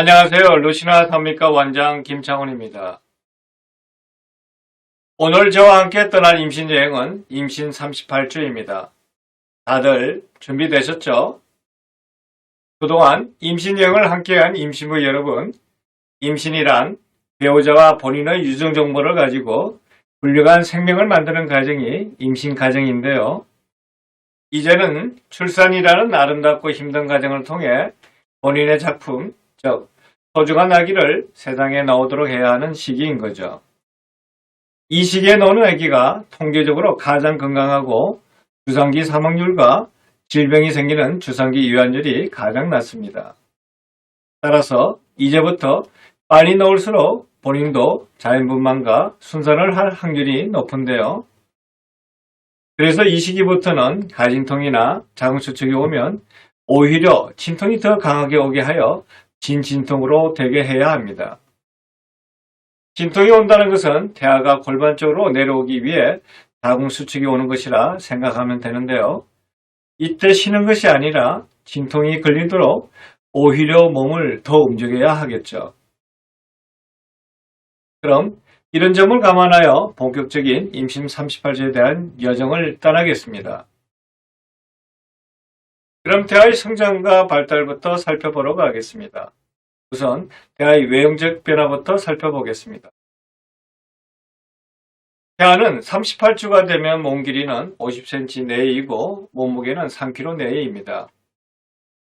안녕하세요. 루시나 산미과 원장 김창훈입니다. 오늘 저와 함께 떠날 임신 여행은 임신 38주입니다. 다들 준비되셨죠? 그동안 임신 여행을 함께한 임신부 여러분, 임신이란 배우자와 본인의 유전 정보를 가지고 훌륭한 생명을 만드는 과정이 임신 과정인데요. 이제는 출산이라는 아름답고 힘든 과정을 통해 본인의 작품, 즉 소중한 아기를 세상에 나오도록 해야 하는 시기인 거죠. 이 시기에 나오는 아기가 통계적으로 가장 건강하고 주상기 사망률과 질병이 생기는 주상기 유한율이 가장 낮습니다. 따라서 이제부터 빨리 나올수록 본인도 자연분만과 순산을 할 확률이 높은데요. 그래서 이 시기부터는 가진통이나 자궁수축이 오면 오히려 진통이 더 강하게 오게 하여 진진통으로 되게 해야 합니다. 진통이 온다는 것은 태아가 골반 쪽으로 내려오기 위해 자궁수축이 오는 것이라 생각하면 되는데요. 이때 쉬는 것이 아니라 진통이 걸리도록 오히려 몸을 더 움직여야 하겠죠. 그럼 이런 점을 감안하여 본격적인 임신 38주에 대한 여정을 떠나겠습니다. 그럼 대화의 성장과 발달부터 살펴보러 가겠습니다. 우선 대화의 외형적 변화부터 살펴보겠습니다. 대화는 38주가 되면 몸 길이는 50cm 내외이고 몸무게는 3kg 내외입니다.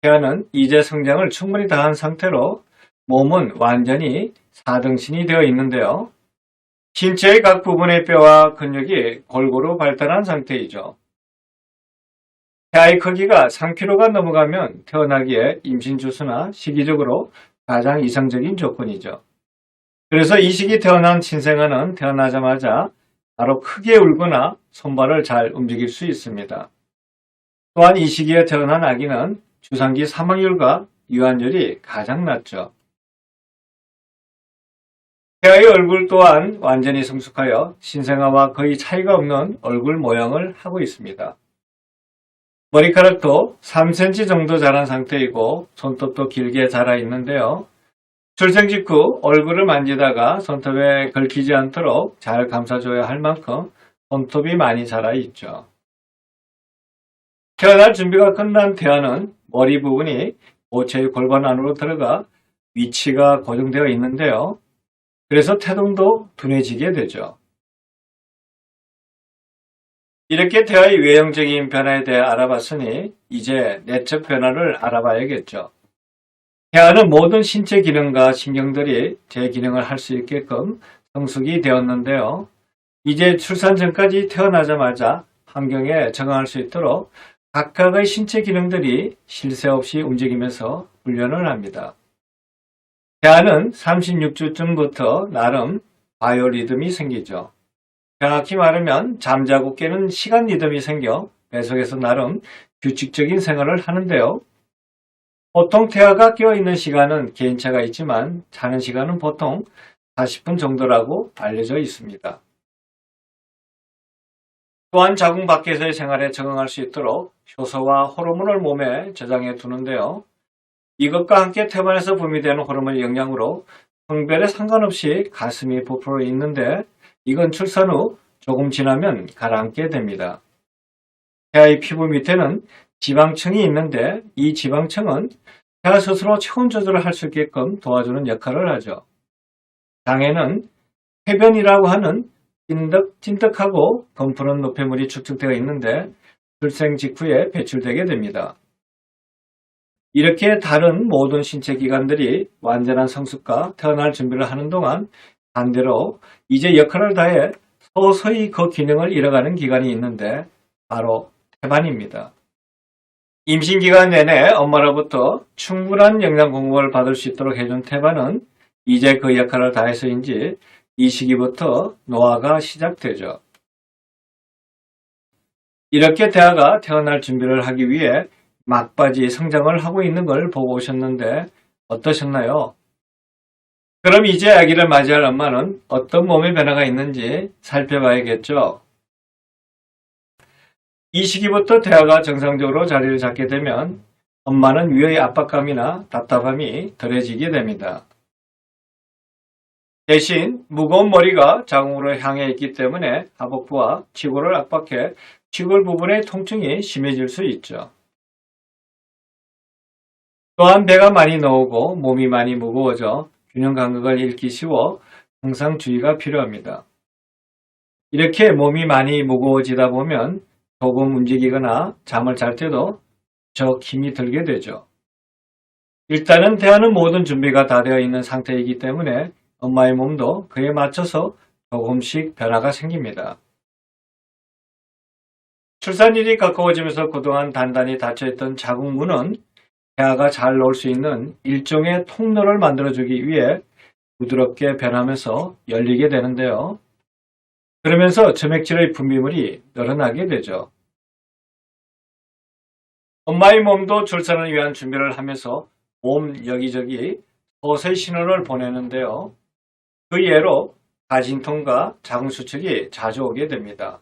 대화는 이제 성장을 충분히 다한 상태로 몸은 완전히 4등신이 되어 있는데요. 신체의 각 부분의 뼈와 근육이 골고루 발달한 상태이죠. 태아의 크기가 3kg가 넘어가면 태어나기에 임신 주수나 시기적으로 가장 이상적인 조건이죠. 그래서 이 시기 태어난 신생아는 태어나자마자 바로 크게 울거나 손발을 잘 움직일 수 있습니다. 또한 이 시기에 태어난 아기는 주상기 사망률과 유한율이 가장 낮죠. 태아의 얼굴 또한 완전히 성숙하여 신생아와 거의 차이가 없는 얼굴 모양을 하고 있습니다. 머리카락도 3cm 정도 자란 상태이고 손톱도 길게 자라 있는데요. 출생 직후 얼굴을 만지다가 손톱에 걸히지 않도록 잘 감싸줘야 할 만큼 손톱이 많이 자라 있죠. 태어날 준비가 끝난 태아는 머리 부분이 모체의 골반 안으로 들어가 위치가 고정되어 있는데요. 그래서 태동도 둔해지게 되죠. 이렇게 태아의 외형적인 변화에 대해 알아봤으니 이제 내적 변화를 알아봐야겠죠. 태아는 모든 신체 기능과 신경들이 제 기능을 할 수 있게끔 성숙이 되었는데요. 이제 출산 전까지 태어나자마자 환경에 적응할 수 있도록 각각의 신체 기능들이 쉴새 없이 움직이면서 훈련을 합니다. 태아는 36주쯤부터 나름 바이오리듬이 생기죠. 정확히 말하면 잠자고 깨는 시간 리듬이 생겨 뱃속에서 나름 규칙적인 생활을 하는데요. 보통 태아가 깨어있는 시간은 개인차가 있지만 자는 시간은 보통 40분 정도라고 알려져 있습니다. 또한 자궁 밖에서의 생활에 적응할 수 있도록 효소와 호르몬을 몸에 저장해 두는데요. 이것과 함께 태반에서 분비되는 호르몬의 영향으로 성별에 상관없이 가슴이 부풀어 있는데 이건 출산 후 조금 지나면 가라앉게 됩니다. 태아의 피부 밑에는 지방층이 있는데 이 지방층은 태아 스스로 체온 조절을 할 수 있게끔 도와주는 역할을 하죠. 장에는 해변이라고 하는 찐득, 찐득하고 검푸른 노폐물이 축적되어 있는데 출생 직후에 배출되게 됩니다. 이렇게 다른 모든 신체 기관들이 완전한 성숙과 태어날 준비를 하는 동안 반대로 이제 역할을 다해 서서히 그 기능을 잃어가는 기간이 있는데 바로 태반입니다. 임신 기간 내내 엄마로부터 충분한 영양 공급을 받을 수 있도록 해준 태반은 이제 그 역할을 다해서인지 이 시기부터 노화가 시작되죠. 이렇게 태아가 태어날 준비를 하기 위해 막바지 성장을 하고 있는 걸 보고 오셨는데 어떠셨나요? 그럼 이제 아기를 맞이할 엄마는 어떤 몸의 변화가 있는지 살펴봐야겠죠. 이 시기부터 태아가 정상적으로 자리를 잡게 되면 엄마는 위의 압박감이나 답답함이 덜해지게 됩니다. 대신 무거운 머리가 자궁으로 향해 있기 때문에 하복부와 치골을 압박해 치골 부분의 통증이 심해질 수 있죠. 또한 배가 많이 나오고 몸이 많이 무거워져 균형 감각을 잃기 쉬워 항상 주의가 필요합니다. 이렇게 몸이 많이 무거워지다 보면 조금 움직이거나 잠을 잘 때도 적 힘이 들게 되죠. 일단은 대하는 모든 준비가 다 되어 있는 상태이기 때문에 엄마의 몸도 그에 맞춰서 조금씩 변화가 생깁니다. 출산일이 가까워지면서 그동안 단단히 닫혀있던 자궁문은 태아가 잘 놓을 수 있는 일종의 통로를 만들어주기 위해 부드럽게 변하면서 열리게 되는데요. 그러면서 점액질의 분비물이 늘어나게 되죠. 엄마의 몸도 출산을 위한 준비를 하면서 몸 여기저기 서서히 신호를 보내는데요. 그 예로 가진통과 자궁수축이 자주 오게 됩니다.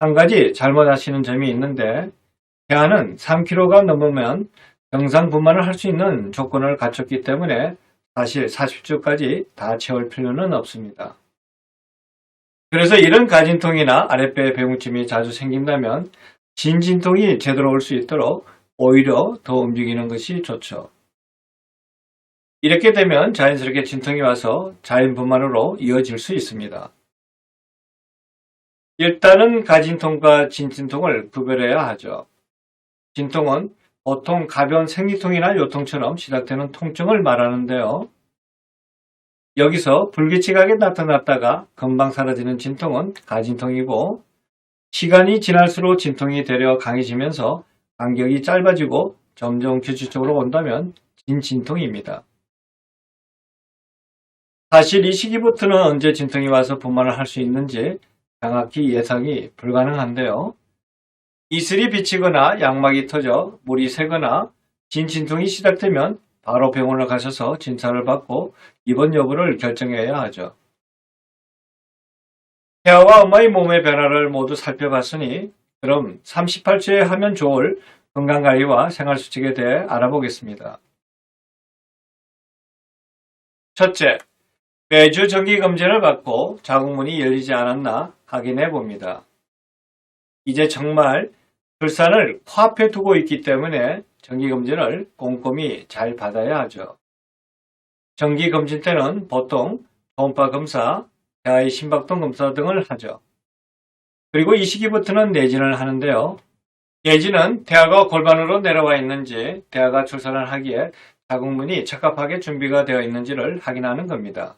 한 가지 잘못하시는 점이 있는데 태아는 3kg가 넘으면 정상 분만을 할 수 있는 조건을 갖췄기 때문에 사실 40주까지 다 채울 필요는 없습니다. 그래서 이런 가진통이나 아랫배 배웅침이 자주 생긴다면 진진통이 제대로 올 수 있도록 오히려 더 움직이는 것이 좋죠. 이렇게 되면 자연스럽게 진통이 와서 자연분만으로 이어질 수 있습니다. 일단은 가진통과 진진통을 구별해야 하죠. 진통은 보통 가벼운 생리통이나 요통처럼 시작되는 통증을 말하는데요. 여기서 불규칙하게 나타났다가 금방 사라지는 진통은 가진통이고 시간이 지날수록 진통이 되려 강해지면서 간격이 짧아지고 점점 규칙적으로 온다면 진진통입니다. 사실 이 시기부터는 언제 진통이 와서 분만을 할 수 있는지 정확히 예상이 불가능한데요. 이슬이 비치거나 양막이 터져 물이 새거나 진진통이 시작되면 바로 병원을 가셔서 진찰을 받고 입원 여부를 결정해야 하죠. 태아와 엄마의 몸의 변화를 모두 살펴봤으니 그럼 38주에 하면 좋을 건강관리와 생활수칙에 대해 알아보겠습니다. 첫째, 매주 정기검진을 받고 자궁문이 열리지 않았나 확인해 봅니다. 이제 정말 출산을 코앞에 두고 있기 때문에 정기검진을 꼼꼼히 잘 받아야 하죠. 정기검진 때는 보통 초음파 검사, 대하의 심박동 검사 등을 하죠. 그리고 이 시기부터는 내진을 하는데요. 내진은 대하가 골반으로 내려와 있는지 대하가 출산을 하기에 자궁문이 적합하게 준비가 되어 있는지를 확인하는 겁니다.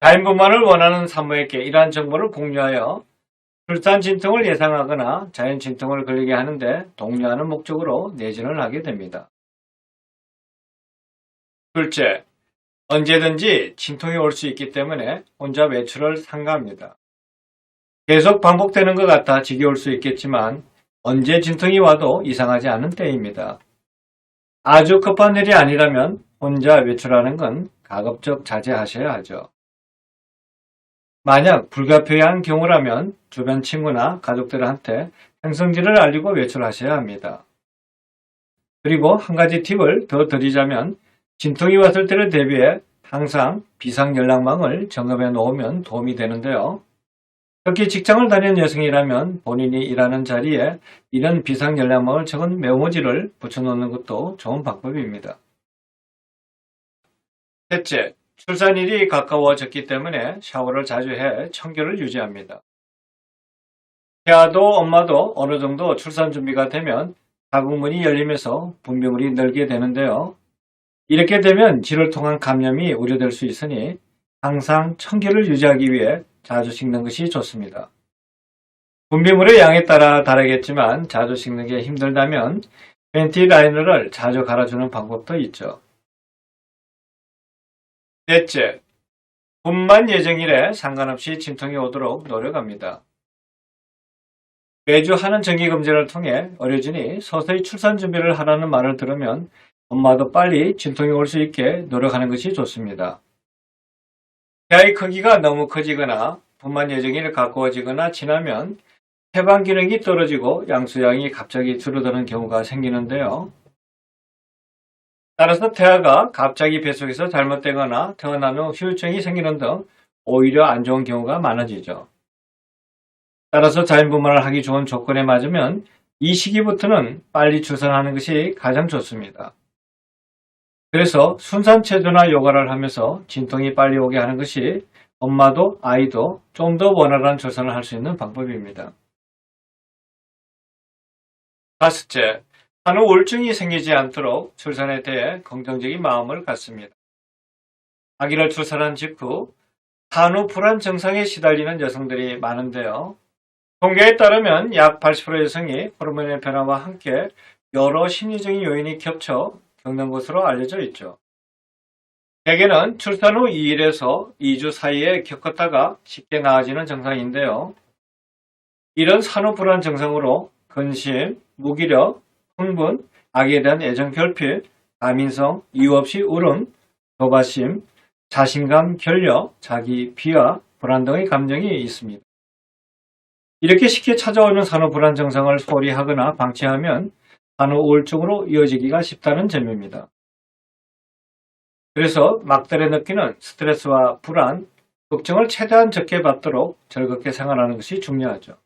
자연분만을 원하는 산모에게 이러한 정보를 공유하여 출산 진통을 예상하거나 자연 진통을 걸리게 하는데 독려하는 목적으로 내진을 하게 됩니다. 둘째, 언제든지 진통이 올 수 있기 때문에 혼자 외출을 삼가합니다. 계속 반복되는 것 같아 지겨울 수 있겠지만 언제 진통이 와도 이상하지 않은 때입니다. 아주 급한 일이 아니라면 혼자 외출하는 건 가급적 자제하셔야 하죠. 만약 불가피한 경우라면 주변 친구나 가족들한테 행성지를 알리고 외출하셔야 합니다. 그리고 한 가지 팁을 더 드리자면 진통이 왔을 때를 대비해 항상 비상연락망을 점검해 놓으면 도움이 되는데요. 특히 직장을 다니는 여성이라면 본인이 일하는 자리에 이런 비상연락망을 적은 메모지를 붙여놓는 것도 좋은 방법입니다. 셋째, 출산일이 가까워졌기 때문에 샤워를 자주 해 청결을 유지합니다. 태아도 엄마도 어느 정도 출산 준비가 되면 자궁문이 열리면서 분비물이 늘게 되는데요. 이렇게 되면 질을 통한 감염이 우려될 수 있으니 항상 청결을 유지하기 위해 자주 씻는 것이 좋습니다. 분비물의 양에 따라 다르겠지만 자주 씻는 게 힘들다면 팬티 라이너를 자주 갈아주는 방법도 있죠. 넷째, 분만 예정일에 상관없이 진통이 오도록 노력합니다. 매주 하는 정기검진을 통해 어려진이 서서히 출산 준비를 하라는 말을 들으면 엄마도 빨리 진통이 올 수 있게 노력하는 것이 좋습니다. 태아의 크기가 너무 커지거나 분만 예정일이 가까워지거나 지나면 해방 기능이 떨어지고 양수양이 갑자기 줄어드는 경우가 생기는데요. 따라서 태아가 갑자기 뱃속에서 잘못되거나 태어난 후 후유증이 생기는 등 오히려 안 좋은 경우가 많아지죠. 따라서 자연분만을 하기 좋은 조건에 맞으면 이 시기부터는 빨리 출산하는 것이 가장 좋습니다. 그래서 순산체조나 요가를 하면서 진통이 빨리 오게 하는 것이 엄마도 아이도 좀 더 원활한 출산을 할 수 있는 방법입니다. 다섯째, 산후 우울증이 생기지 않도록 출산에 대해 긍정적인 마음을 갖습니다. 아기를 출산한 직후 산후 불안 증상에 시달리는 여성들이 많은데요. 통계에 따르면 약 80% 여성이 호르몬의 변화와 함께 여러 심리적인 요인이 겹쳐 겪는 것으로 알려져 있죠. 대개는 출산 후 2일에서 2주 사이에 겪었다가 쉽게 나아지는 증상인데요. 이런 산후 불안 증상으로 근심, 무기력, 흥분, 아기에 대한 애정 결핍, 과민성, 이유 없이 울음, 도바심, 자신감 결여, 자기 비하, 불안 등의 감정이 있습니다. 이렇게 쉽게 찾아오는 산후 불안 증상을 소홀히 하거나 방치하면 산후 우울증으로 이어지기가 쉽다는 점입니다. 그래서 막달에 느끼는 스트레스와 불안, 걱정을 최대한 적게 받도록 즐겁게 생활하는 것이 중요하죠.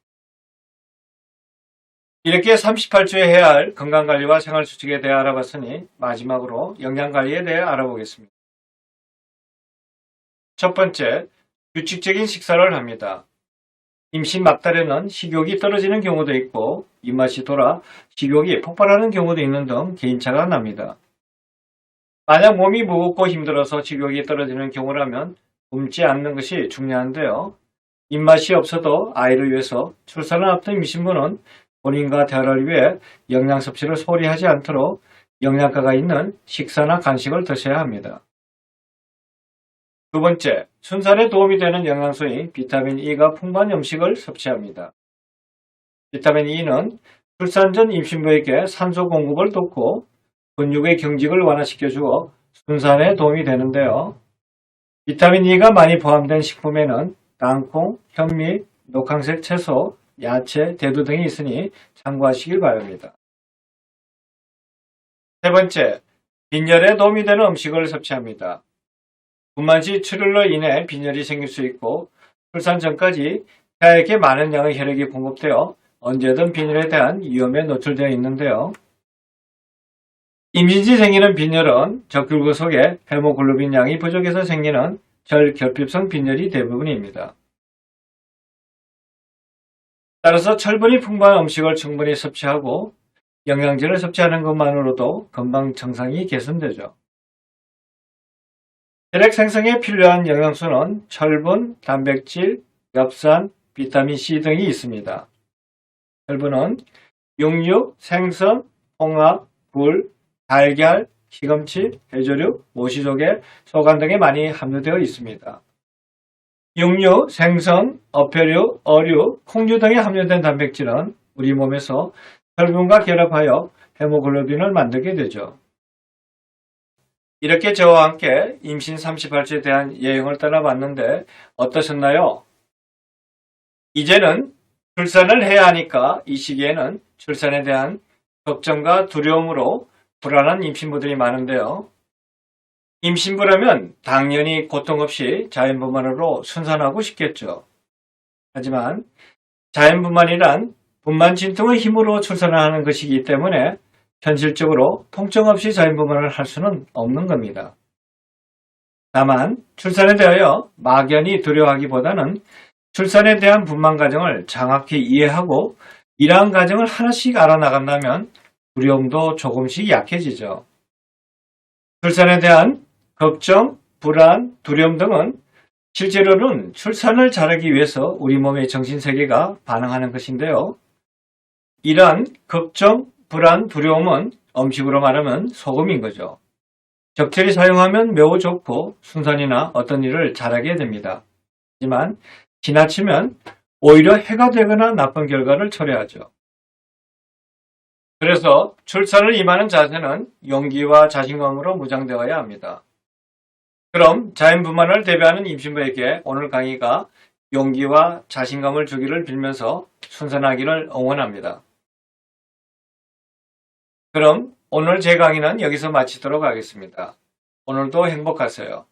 이렇게 38주에 해야 할 건강관리와 생활수칙에 대해 알아봤으니 마지막으로 영양관리에 대해 알아보겠습니다. 첫 번째, 규칙적인 식사를 합니다. 임신 막달에는 식욕이 떨어지는 경우도 있고 입맛이 돌아 식욕이 폭발하는 경우도 있는 등 개인차가 납니다. 만약 몸이 무겁고 힘들어서 식욕이 떨어지는 경우라면 굶지 않는 것이 중요한데요. 입맛이 없어도 아이를 위해서 출산을 앞둔 임신부는 본인과 대화를 위해 영양 섭취를 소홀히 하지 않도록 영양가가 있는 식사나 간식을 드셔야 합니다. 두 번째, 순산에 도움이 되는 영양소인 비타민 E가 풍부한 음식을 섭취합니다. 비타민 E는 출산 전 임신부에게 산소 공급을 돕고 근육의 경직을 완화시켜 주어 순산에 도움이 되는데요. 비타민 E가 많이 포함된 식품에는 땅콩, 현미, 녹황색 채소, 야채, 대두 등이 있으니 참고하시길 바랍니다. 세 번째, 빈혈에 도움이 되는 음식을 섭취합니다. 분만시 출혈로 인해 빈혈이 생길 수 있고 출산 전까지 폐에게 많은 양의 혈액이 공급되어 언제든 빈혈에 대한 위험에 노출되어 있는데요. 임신시 생기는 빈혈은 적혈구 속에 헤모글로빈 양이 부족해서 생기는 절결핍성 빈혈이 대부분입니다. 따라서 철분이 풍부한 음식을 충분히 섭취하고 영양제를 섭취하는 것만으로도 금방 정상이 개선되죠. 혈액 생성에 필요한 영양소는 철분, 단백질, 엽산, 비타민C 등이 있습니다. 철분은 육류, 생선, 홍합, 굴, 달걀, 시금치, 해조류, 모시조개, 소간 등에 많이 함유되어 있습니다. 육류, 생선, 어패류, 어류, 콩류 등에 함유된 단백질은 우리 몸에서 철분과 결합하여 헤모글로빈을 만들게 되죠. 이렇게 저와 함께 임신 38주에 대한 여행을 떠나봤는데 어떠셨나요? 이제는 출산을 해야 하니까 이 시기에는 출산에 대한 걱정과 두려움으로 불안한 임신부들이 많은데요. 임신부라면 당연히 고통 없이 자연분만으로 순산하고 싶겠죠. 하지만 자연분만이란 분만 진통의 힘으로 출산을 하는 것이기 때문에 현실적으로 통증 없이 자연분만을 할 수는 없는 겁니다. 다만 출산에 대하여 막연히 두려워하기보다는 출산에 대한 분만 과정을 정확히 이해하고 이러한 과정을 하나씩 알아나간다면 두려움도 조금씩 약해지죠. 출산에 대한 걱정, 불안, 두려움 등은 실제로는 출산을 잘하기 위해서 우리 몸의 정신세계가 반응하는 것인데요. 이러한 걱정, 불안, 두려움은 음식으로 말하면 소금인 거죠. 적절히 사용하면 매우 좋고 순산이나 어떤 일을 잘하게 됩니다. 하지만 지나치면 오히려 해가 되거나 나쁜 결과를 초래하죠. 그래서 출산을 임하는 자세는 용기와 자신감으로 무장되어야 합니다. 그럼 자연분만을 대비하는 임신부에게 오늘 강의가 용기와 자신감을 주기를 빌면서 순산하기를 응원합니다. 그럼 오늘 제 강의는 여기서 마치도록 하겠습니다. 오늘도 행복하세요.